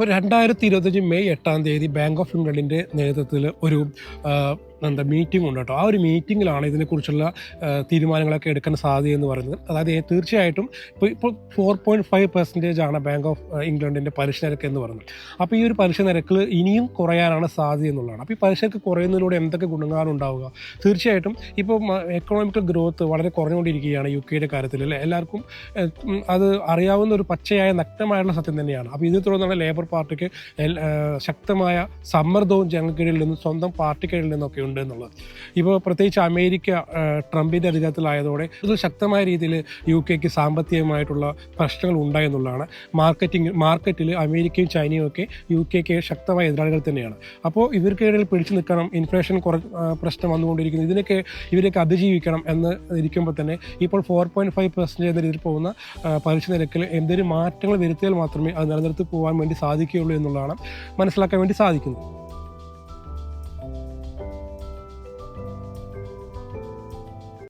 ഇപ്പോൾ രണ്ടായിരത്തി ഇരുപത്തഞ്ച് മെയ് എട്ടാം തീയതി ബാങ്ക് ഓഫ് ഇംഗ്ലണ്ടിന്റെ നേതൃത്വത്തിൽ ഒരു എന്താ മീറ്റിംഗ് ഉണ്ട് കേട്ടോ. ആ ഒരു മീറ്റിങ്ങിലാണ് ഇതിനെക്കുറിച്ചുള്ള തീരുമാനങ്ങളൊക്കെ എടുക്കാൻ സാധ്യതയെന്ന് പറയുന്നത്. അതായത് തീർച്ചയായിട്ടും ഇപ്പോൾ ഇപ്പോൾ ഫോർ പോയിന്റ് ഫൈവ് പെർസെന്റേജ് ആണ് ബാങ്ക് ഓഫ് ഇംഗ്ലണ്ടിന്റെ പലിശ നിരക്ക് എന്ന് പറയുന്നത്. അപ്പോൾ ഈ ഒരു പലിശ നിരക്കിൽ ഇനിയും കുറയാനാണ് സാധ്യത എന്നുള്ളതാണ്. അപ്പോൾ ഈ പലിശ നിരക്ക് കുറയുന്നതിലൂടെ എന്തൊക്കെ ഗുണങ്ങളാണ് ഉണ്ടാവുക? തീർച്ചയായിട്ടും ഇപ്പോൾ എക്കണോമിക്കൽ ഗ്രോത്ത് വളരെ കുറഞ്ഞുകൊണ്ടിരിക്കുകയാണ് യു കെയുടെ കാര്യത്തിൽ അല്ലേ? എല്ലാവർക്കും അത് അറിയാവുന്ന ഒരു പച്ചയായ നഗ്നമായുള്ള സത്യം തന്നെയാണ്. അപ്പോൾ ഇതിനെ തുടർന്നാണ് ലേബർ പാർട്ടിക്ക് ശക്തമായ സമ്മർദ്ദവും ജനങ്ങൾക്കിടയിൽ നിന്നും സ്വന്തം പാർട്ടിക്കിടയിൽ നിന്നൊക്കെ ഉണ്ട് എന്നുള്ളത്. ഇപ്പോൾ പ്രത്യേകിച്ച് അമേരിക്ക ട്രംപിന്റെ അധികാരത്തിലായതോടെ കൂടുതൽ ശക്തമായ രീതിയിൽ യു കെക്ക് സാമ്പത്തികമായിട്ടുള്ള പ്രശ്നങ്ങൾ ഉണ്ടായെന്നുള്ളതാണ് മാർക്കറ്റിംഗ് മാർക്കറ്റിൽ അമേരിക്കയും ചൈനയും ഒക്കെ യു കെക്ക് ശക്തമായ എതിരാളികൾ തന്നെയാണ്. അപ്പോൾ ഇവർക്കിടയിൽ പിടിച്ചു നിൽക്കണം ഇൻഫ്ലേഷൻ കുറ പ്രശ്നം വന്നുകൊണ്ടിരിക്കുന്നു ഇതിനൊക്കെ ഇവരൊക്കെ അതിജീവിക്കണം എന്ന് ഇരിക്കുമ്പോൾ തന്നെ ഇപ്പോൾ ഫോർ പോയിന്റ് ഫൈവ് പെർസെന്റേജ് എന്ന രീതിയിൽ പോകുന്ന പലിശ നിരക്കിൽ എന്തെങ്കിലും മാറ്റങ്ങൾ വരുത്തിയാൽ മാത്രമേ അത് നിലനിർത്തി പോകാൻ വേണ്ടി സാധിക്കുകയുള്ളൂ എന്നുള്ളതാണ് മനസ്സിലാക്കാൻ വേണ്ടി സാധിക്കുന്നത്.